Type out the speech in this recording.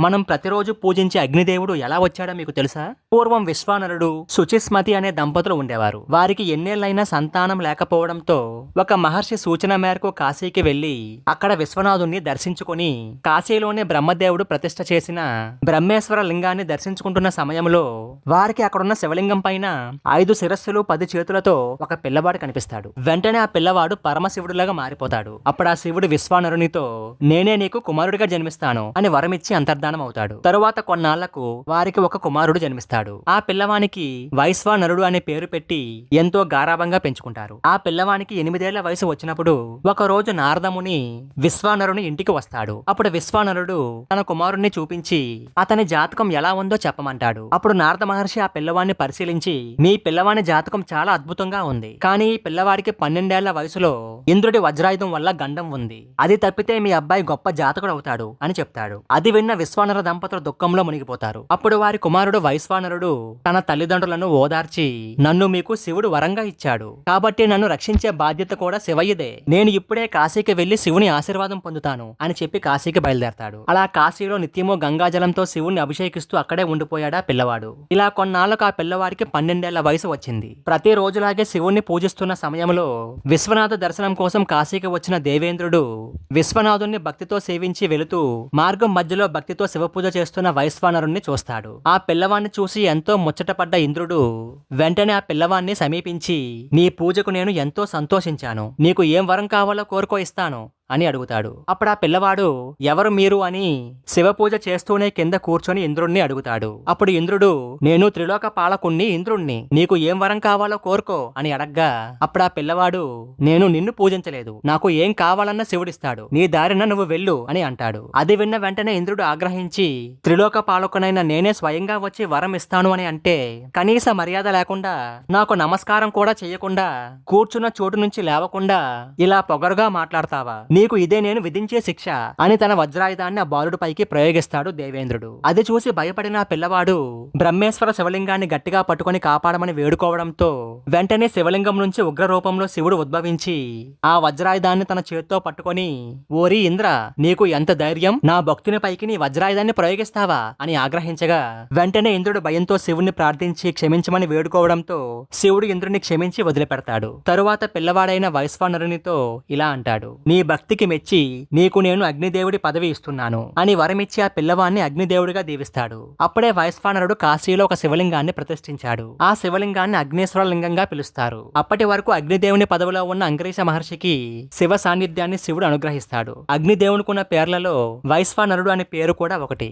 మనం ప్రతిరోజు పూజించే అగ్నిదేవుడు ఎలా వచ్చాడో మీకు తెలుసా? పూర్వం విశ్వానరుడు శుచిస్మతి అనే దంపతులు ఉండేవారు. వారికి ఎన్నేళ్ళైనా సంతానం లేకపోవడంతో ఒక మహర్షి సూచన మేరకు కాశీకి వెళ్ళి అక్కడ విశ్వనాథుణ్ణి దర్శించుకొని కాశీలోనే బ్రహ్మదేవుడు ప్రతిష్ఠ చేసిన బ్రహ్మేశ్వర లింగాన్ని దర్శించుకుంటున్న సమయంలో వారికి అక్కడున్న శివలింగం పైన ఐదు శిరస్సులు పది చేతులతో ఒక పిల్లవాడు కనిపిస్తాడు. వెంటనే ఆ పిల్లవాడు పరమశివుడిలాగా మారిపోతాడు. అప్పుడు ఆ శివుడు విశ్వానరునితో నేనే నీకు కుమారుడిగా జన్మిస్తాను అని వరమిచ్చి అంతర్ధానం అవుతాడు. తరువాత కొన్నాళ్ళకు వారికి ఒక కుమారుడు జన్మిస్తాడు. ఆ పిల్లవానికి వైశ్వానరుడు అనే పేరు పెట్టి ఎంతో గారాభంగా పెంచుకుంటారు. ఆ పిల్లవానికి ఎనిమిదేళ్ళ వయసు వచ్చినప్పుడు ఒక రోజు నారదముని విశ్వానరుని ఇంటికి వస్తాడు. అప్పుడు విశ్వానరుడు తన కుమారుణ్ణి చూపించి అతని జాతకం ఎలా ఉందో చెప్పమంటాడు అప్పుడు నారద మహర్షి ఆ పిల్లవాడిని పరిశీలించి మీ పిల్లవాని జాతకం చాలా అద్భుతంగా ఉంది. కానీ ఈ పిల్లవాడికి పన్నెండేళ్ళ వయసులో ఇంద్రుడి వజ్రాయుధం వల్ల గండం ఉంది. అది తప్పితే మీ అబ్బాయి గొప్ప జాతకుడు అవుతాడు అని చెప్తాడు. అది విన్న విశ్వానర దంపతులు దుఃఖంలో మునిగిపోతారు. అప్పుడు వారి కుమారుడు వానరుడు తన తల్లిదండ్రులను ఓదార్చి నన్ను మీకు శివుడు వరంగా ఇచ్చాడు. కాబట్టి నన్ను రక్షించే బాధ్యత కూడా శివయ్యదే. నేను ఇప్పుడే కాశీకి వెళ్ళి శివుని ఆశీర్వాదం పొందుతాను అని చెప్పి కాశీకి బయలుదేరతాడు. అలా కాశీలో నిత్యము గంగాజలంతో శివుణ్ణి అభిషేకిస్తూ అక్కడే ఉండిపోయాడా పిల్లవాడు. ఇలా కొన్నాళ్ళకు ఆ పిల్లవాడికి పన్నెండేళ్ళ వయసు వచ్చింది. ప్రతి రోజులాగే శివుణ్ణి పూజిస్తున్న సమయంలో విశ్వనాథ దర్శనం కోసం కాశీకి వచ్చిన దేవేంద్రుడు విశ్వనాథుణ్ణి భక్తితో సేవించి వెళుతూ మార్గం మధ్యలో భక్తితో శివపూజ చేస్తున్న వైశ్వానరుణ్ణి చూస్తాడు. ఆ పిల్లవాడిని చూసి ఎంతో ముచ్చటపడ్డ ఇంద్రుడు వెంటనే ఆ పిల్లవాణ్ణి సమీపించి నీ పూజకు నేను ఎంతో సంతోషించాను. నీకు ఏం వరం కావాలో కోరుకో ఇస్తాను. అని అడుగుతాడు. అప్పుడు ఆ పిల్లవాడు ఎవరు మీరు అని శివపూజ చేస్తూనే కింద కూర్చొని ఇంద్రుణ్ణి అడుగుతాడు. అప్పుడు ఇంద్రుడు నేను త్రిలోక పాలకుణ్ణి ఇంద్రుణ్ణి. నీకు ఏం వరం కావాలో కోరుకో అని అడగ్గా అప్పుడు ఆ పిల్లవాడు నేను నిన్ను పూజించలేదు. నాకు ఏం కావాలన్న శివుడిస్తాడు. నీ దారిన నువ్వు వెళ్ళు అని అంటాడు. అది విన్న వెంటనే ఇంద్రుడు ఆగ్రహించి త్రిలోక పాలకునైన నేనే స్వయంగా వచ్చి వరం ఇస్తాను అని అంటే కనీస మర్యాద లేకుండా నాకు నమస్కారం కూడా చేయకుండా కూర్చున్న చోటు నుంచి లేవకుండా ఇలా పొగరుగా మాట్లాడతావా? నీకు ఇదే నేను విధించే శిక్ష అని తన వజ్రాయుధాన్ని ఆ బాలుడి పైకి ప్రయోగిస్తాడు దేవేంద్రుడు. అది చూసి భయపడిన పిల్లవాడు బ్రహ్మేశ్వర శివలింగాన్ని గట్టిగా పట్టుకొని కాపాడమని వేడుకోవడంతో వెంటనే శివలింగం నుంచి ఉగ్ర రూపంలో శివుడు ఉద్భవించి ఆ వజ్రాయుధాన్ని తన చేత్తో పట్టుకొని ఓరి ఇంద్ర నీకు ఎంత ధైర్యం? నా భక్తుని పైకి నీ వజ్రాయుధాన్ని ప్రయోగిస్తావా? అని ఆగ్రహించగా వెంటనే ఇంద్రుడు భయంతో శివుణ్ణి ప్రార్థించి క్షమించమని వేడుకోవడంతో శివుడు ఇంద్రుని క్షమించి వదిలిపెడతాడు. తరువాత పిల్లవాడైన వైశ్వానరునితో ఇలా అంటాడు నీ భక్తికి మెచ్చి నీకు నేను అగ్నిదేవుడి పదవి ఇస్తున్నాను అని వరమిచ్చి ఆ పిల్లవాన్ని అగ్నిదేవుడిగా దీవిస్తాడు. అప్పుడే వయస్వానరుడు కాశీలో ఒక శివలింగాన్ని ప్రతిష్ఠించాడు. ఆ శివలింగాన్ని అగ్నేశ్వర లింగంగా పిలుస్తారు. అప్పటి వరకు అగ్నిదేవుని పదవిలో ఉన్న అంగరీష మహర్షికి శివ సాన్నిధ్యాన్ని శివుడు అనుగ్రహిస్తాడు. అగ్నిదేవునికున్న పేర్లలో వైశ్వానరుడు అనే పేరు కూడా ఒకటి.